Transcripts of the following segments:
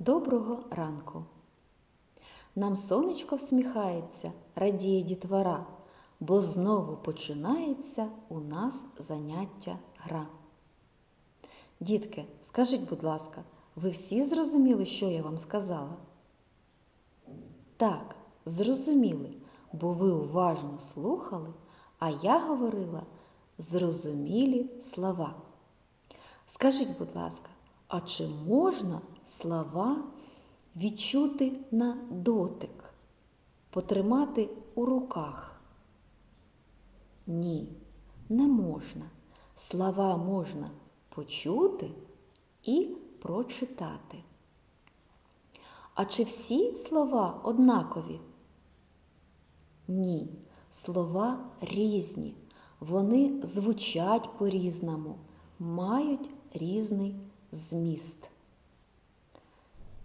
Доброго ранку! Нам сонечко всміхається, радіє дітвора, бо знову починається у нас заняття гра. Дітки, скажіть, будь ласка, ви всі зрозуміли, що я вам сказала? Так, зрозуміли, бо ви уважно слухали, а я говорила зрозумілі слова. Скажіть, будь ласка, а чи можна слова відчути на дотик, потримати у руках? Ні, не можна. Слова можна почути і прочитати. А чи всі слова однакові? Ні, слова різні. Вони звучать по-різному, мають різний зміст.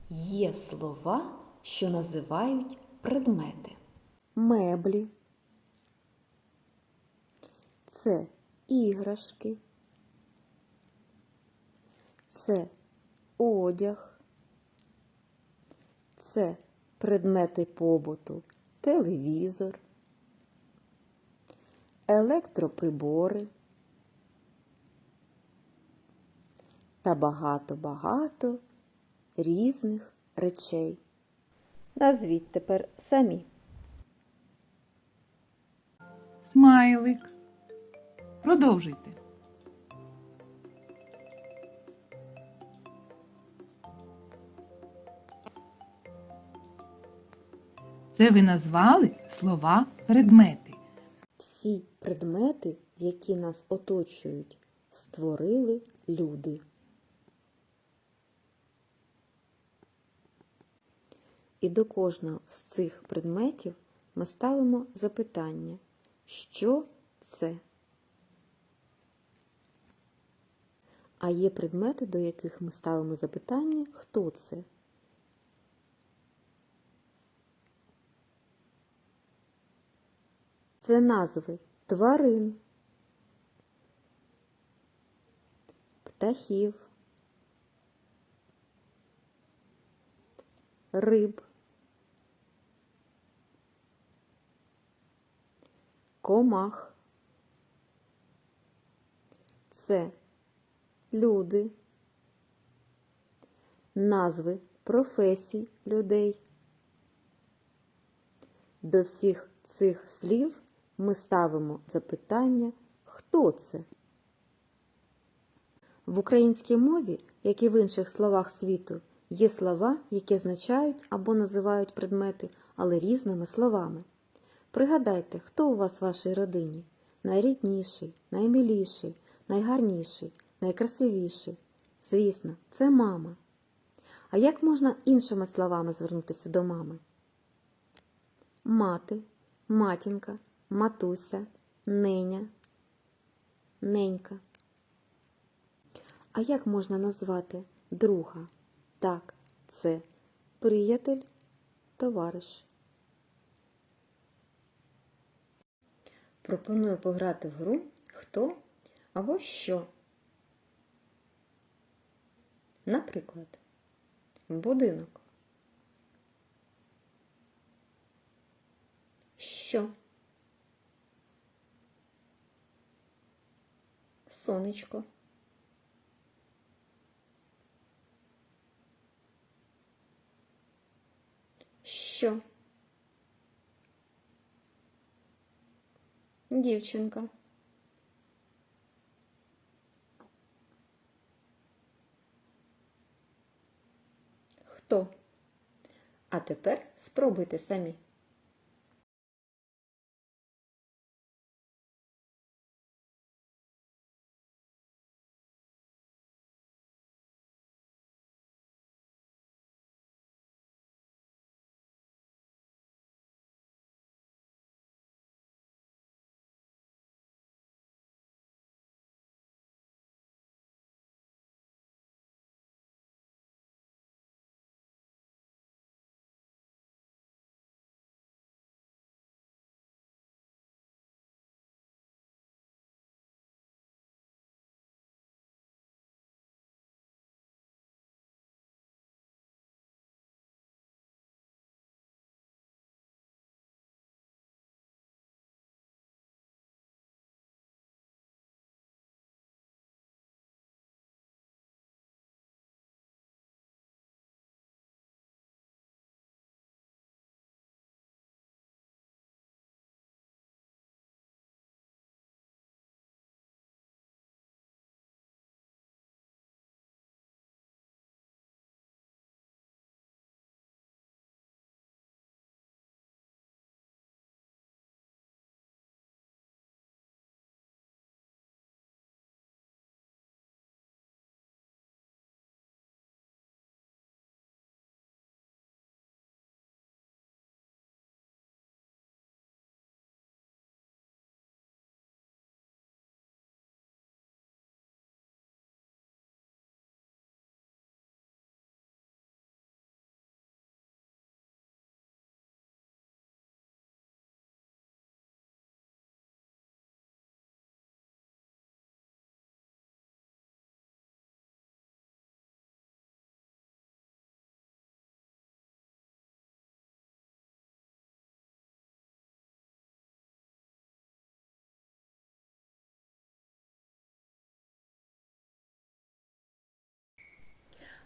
Є слова, що називають предмети. меблі. Це іграшки. Це одяг. Це предмети побуту, телевізор, електроприбори та багато-багато різних речей. Назвіть тепер самі. Смайлик. Продовжуйте. Це ви назвали слова предмети. Всі предмети, які нас оточують, створили люди. І до кожного з цих предметів ми ставимо запитання, що це? А є предмети, до яких ми ставимо запитання, хто це? Це назви тварин, птахів, риб, комах. Це люди, назви професій людей. До всіх цих слів ми ставимо запитання хто це? В українській мові, як і в інших словах світу, є слова, які означають або називають предмети, але різними словами. Пригадайте, хто у вас в вашій родині? Найрідніший, наймиліший, найгарніший, найкрасивіший. Звісно, це мама. А як можна іншими словами звернутися до мами? Мати, матінка, матуся, неня, ненька. А як можна назвати друга? Так, це приятель, товариш. Пропоную пограти в гру хто або що. Наприклад, будинок. Що? Сонечко. Що? Дівчинка. Хто? А тепер спробуйте самі.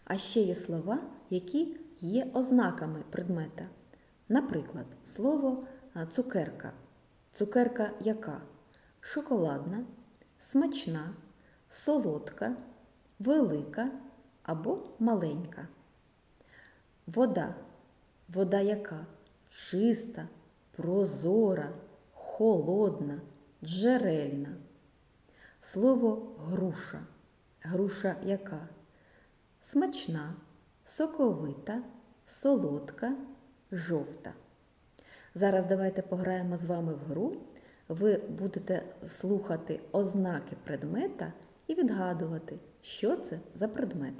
А ще є слова, які є ознаками предмета. Наприклад, слово цукерка. Цукерка яка? Шоколадна, смачна, солодка, велика або маленька. Вода. Вода яка? Чиста, прозора, холодна, джерельна. Слово груша. Груша яка? Смачна, соковита, солодка, жовта. Зараз давайте пограємо з вами в гру. Ви будете слухати ознаки предмета і відгадувати, що це за предмет.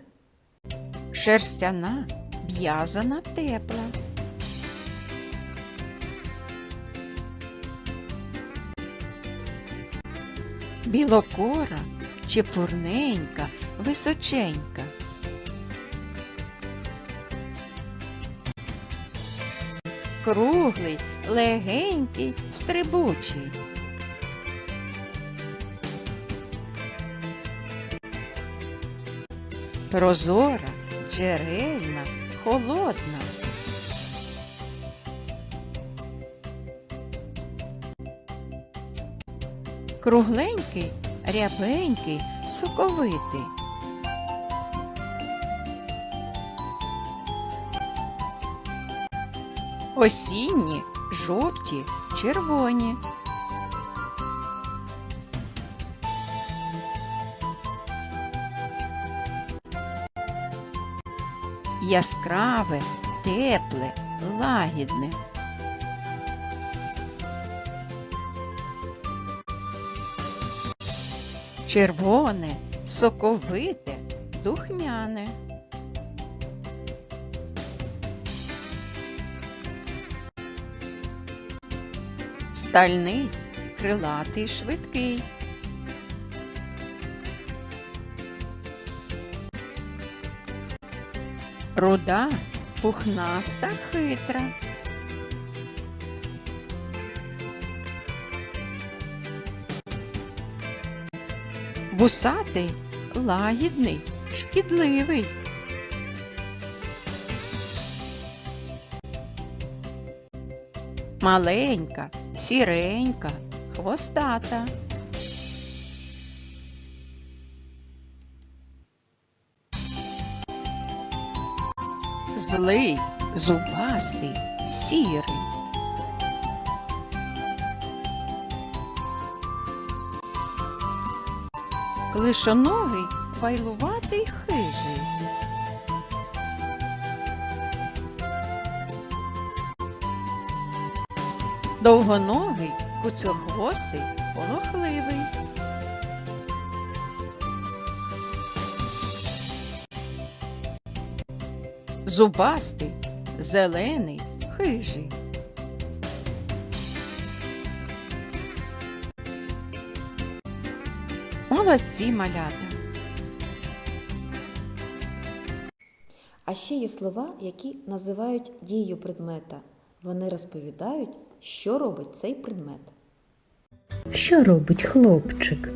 шерстяна, в'язана, тепла. Білокора, чепурненька, височенька. Круглий, легенький, стрибучий. Прозора, джерельна, холодна. Кругленький, рябенький, соковитий. Осінні, жовті, червоні. Яскраве, тепле, лагідне. Червоне, соковите, духмяне. Стальний, крилатий, швидкий. Руда, пухнаста, хитра. Вусатий, лагідний, шкідливий. Маленька, сіренька, хвостата. Злий, зубастий, сірий. Клишоногий, файлуватий, хижий. Довгоногий, куцохвостий, полохливий. Зубастий, зелений, хижий. Молодці малята. А ще є слова, які називають дію предмета. Вони розповідають, що робить цей предмет. Що робить хлопчик?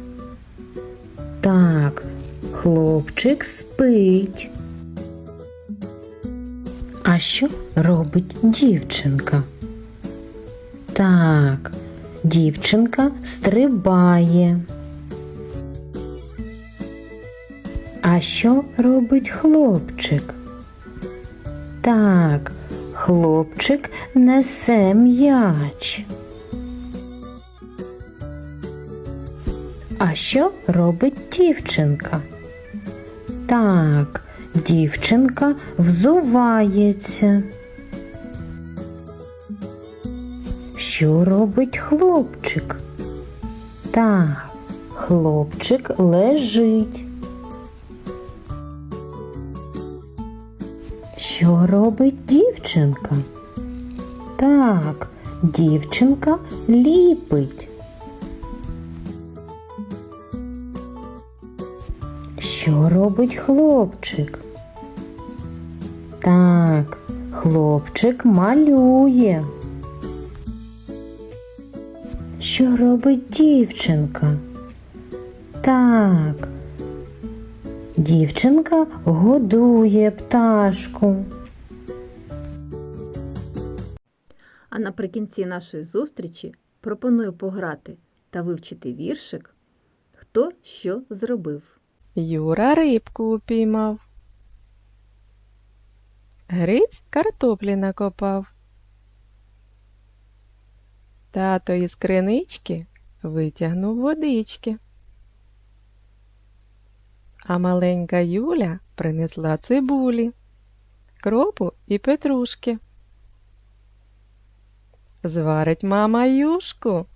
Так, хлопчик спить. А що робить дівчинка? Так, дівчинка стрибає. А що робить хлопчик? Так, хлопчик несе м'яч. А що робить дівчинка? Так, дівчинка взувається. Що робить хлопчик? Так, хлопчик лежить. Що робить дівчинка? Так, дівчинка ліпить. Що робить хлопчик? Так, хлопчик малює. Що робить дівчинка? Так, Дівчинка годує пташку. А наприкінці нашої зустрічі пропоную пограти та вивчити віршик Хто що зробив. Юра рибку упіймав. Гриць картоплі накопав. Тато із кринички витягнув водички. А маленька Юля принесла цибулі, кропу і петрушки. Зварить мама юшку.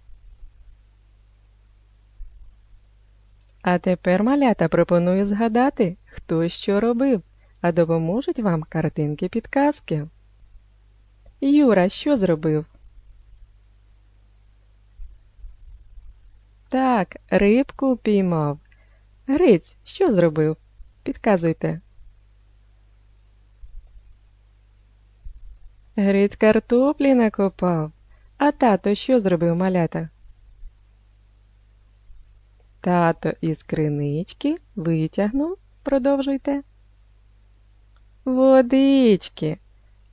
А тепер малята пропоную згадати, хто що робив, а допоможуть вам картинки підказки. Юра, що зробив? Так, рибку піймав. Гриць, що зробив? Підказуйте. Гриць картоплі накопав. А тато що зробив малята? Тато із кринички витягнув, продовжуйте. Водички.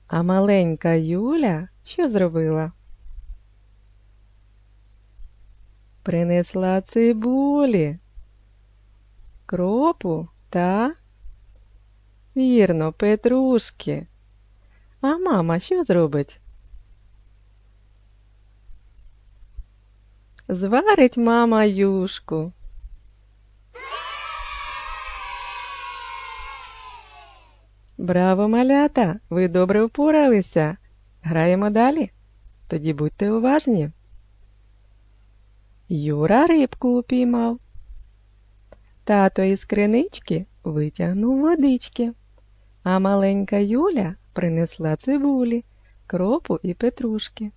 А маленька Юля що зробила? Принесла цибулі, кропу та вірно, петрушки. А мама що зробить? Зварить мама юшку. Браво, малята! Ви добре впоралися. Граємо далі. Тоді будьте уважні. Юра рибку упіймав. Тато із кринички витягнув водички, а маленька Юля принесла цибулі, кропу і петрушки.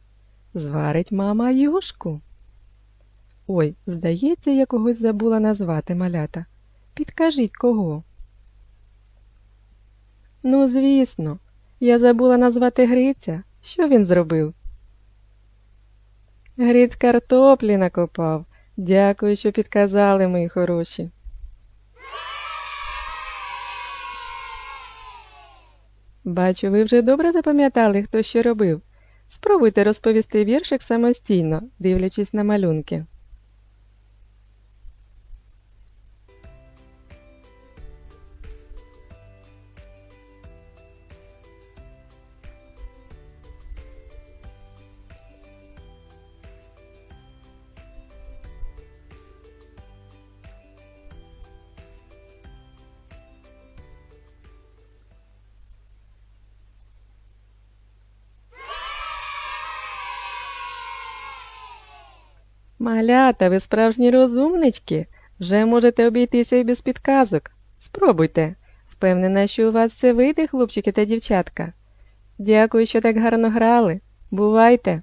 Зварить мама юшку. Ой, здається, я когось забула назвати малята. Підкажіть кого? Ну, звісно, я забула назвати Гриця. Що він зробив? Гриць картоплі накопав. Дякую, що підказали, мої хороші. Бачу, ви вже добре запам'ятали, хто що робив. Спробуйте розповісти віршик самостійно, дивлячись на малюнки. Малята, ви справжні розумнички. Вже можете обійтися і без підказок. Спробуйте. Впевнена, що у вас все вийде, хлопчики та дівчатка. Дякую, що так гарно грали. Бувайте!